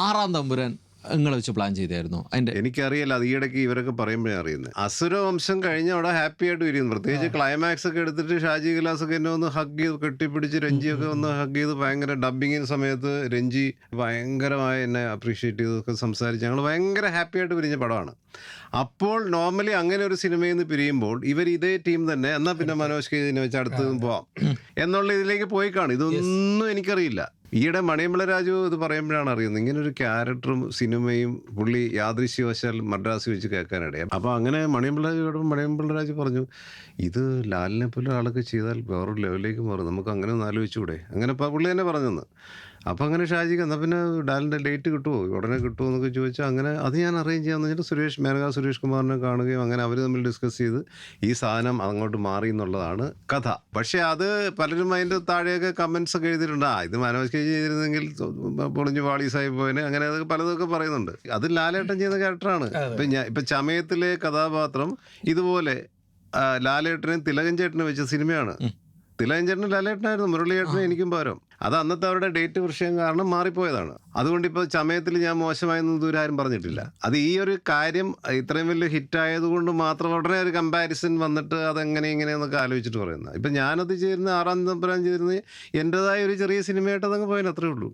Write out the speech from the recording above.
ആറാം തമ്പുരാൻ നിങ്ങളെ വെച്ച് പ്ലാൻ ചെയ്തായിരുന്നു. അതിന്റെ എനിക്കറിയില്ല അത് ഈയിടയ്ക്ക് ഇവരൊക്കെ പറയുമ്പോഴേ അറിയുന്നത് അസുര വംശം കഴിഞ്ഞ അവിടെ ഹാപ്പി ആയിട്ട് വരുന്നു പ്രത്യേകിച്ച് ക്ലൈമാക്സ് ഒക്കെ എടുത്തിട്ട് ഷാജി ഗിലാസ് ഒക്കെ എന്നെ ഒന്ന് ഹഗ് ചെയ്ത് കെട്ടിപ്പിടിച്ച് രഞ്ജിയൊക്കെ ഒന്ന് ഹഗ് ചെയ്ത് ഭയങ്കര ഡബിങ്ങിന് സമയത്ത് രഞ്ജി ഭയങ്കരമായി എന്നെ അപ്രീഷിയേറ്റ് ചെയ്തൊക്കെ സംസാരിച്ച് ഞങ്ങൾ ഭയങ്കര ഹാപ്പി ആയിട്ട് പിരിഞ്ഞ പടമാണ്. അപ്പോൾ നോർമലി അങ്ങനെ ഒരു സിനിമയിൽ നിന്ന് പിരിയുമ്പോൾ ഇവർ ഇതേ ടീം തന്നെ എന്നാൽ പിന്നെ മനോജ് കെ ഇതിനെ വെച്ച് അടുത്ത് പോവാം. എന്നുള്ള ഇതിലേക്ക് പോയി കാണും. ഇതൊന്നും എനിക്കറിയില്ല. ഈയിടെ മണിയമ്പള രാജു ഇത് പറയുമ്പോഴാണ് അറിയുന്നത്. ഇങ്ങനെ ഒരു ക്യാരക്ടറും സിനിമയും പുള്ളി യാദൃശ്യവശാൽ മദ്രാസ് വെച്ച് കേൾക്കാനിടയാ. അപ്പോൾ അങ്ങനെ മണിയമ്പള രാജുയോടും മണിയമ്പള രാജു പറഞ്ഞു ഇത് ലാലിനെ പോലെ ആളൊക്കെ ചെയ്താൽ വേറൊരു ലെവലിലേക്ക് മാറും. നമുക്ക് അങ്ങനെ ഒന്ന് ആലോചിച്ചുകൂടെ? അങ്ങനെ പുള്ളി തന്നെ പറഞ്ഞെന്ന്. അപ്പോൾ അങ്ങനെ ഷാജിക്ക് എന്നാൽ പിന്നെ ഡാലിന്റെ ഡേറ്റ് കിട്ടുമോ ഉടനെ കിട്ടുമോ എന്നൊക്കെ ചോദിച്ചാൽ അങ്ങനെ അത് ഞാൻ അറേഞ്ച് ചെയ്യാമെന്ന് വെച്ചിട്ട് സുരേഷ് മേനക സുരേഷ് കുമാറിനെ കാണുകയും അങ്ങനെ അവർ തമ്മിൽ ഡിസ്കസ് ചെയ്ത് ഈ സാധനം അങ്ങോട്ട് മാറി എന്നുള്ളതാണ് കഥ. പക്ഷേ അത് പലരും അതിന്റെ താഴെയൊക്കെ കമൻസ് ഒക്കെ എഴുതിയിട്ടുണ്ട്. ആ ഇത് മനോജ് കെ ചെയ്തിരുന്നെങ്കിൽ പൊളിഞ്ഞു സാഹിബ് പോയതിന് അങ്ങനെ അതൊക്കെ പലതൊക്കെ പറയുന്നുണ്ട്. അത് ലാലേട്ടൻ ചെയ്യുന്ന ക്യാരക്ടറാണ് ഇപ്പം ഞാൻ ഇപ്പം ചമയത്തിലെ കഥാപാത്രം ഇതുപോലെ ലാലേട്ടനെയും തിലകൻ ചേട്ടനെ വെച്ച സിനിമയാണ്. തിലകൻ ചേട്ടനും ലാലേട്ടനായിരുന്നു. മുരളിയേട്ടനും എനിക്കും പകരം. അത് അന്നത്തെ അവരുടെ ഡേറ്റ് വിഷയം കാരണം മാറിപ്പോയതാണ്. അതുകൊണ്ട് ഇപ്പോൾ ചമയത്തിൽ ഞാൻ മോശമായെന്ന് ആരും പറഞ്ഞിട്ടില്ല. അത് ഈ ഒരു കാര്യം ഇത്രയും വലിയ ഹിറ്റ് ആയതുകൊണ്ട് മാത്രം ഉടനെ ഒരു കമ്പാരിസൺ വന്നിട്ട് അതെങ്ങനെ ഇങ്ങനെയെന്നൊക്കെ ആലോചിച്ചിട്ട് പറയുന്നത്. ഇപ്പം ഞാനത് ചേരുന്ന ആറാം തമ്പുരാൻ ചേരുന്ന എന്റെതായ ഒരു ചെറിയ സിനിമയായിട്ട് അതങ്ങ് പോയാൽ അത്രേ ഉള്ളൂ.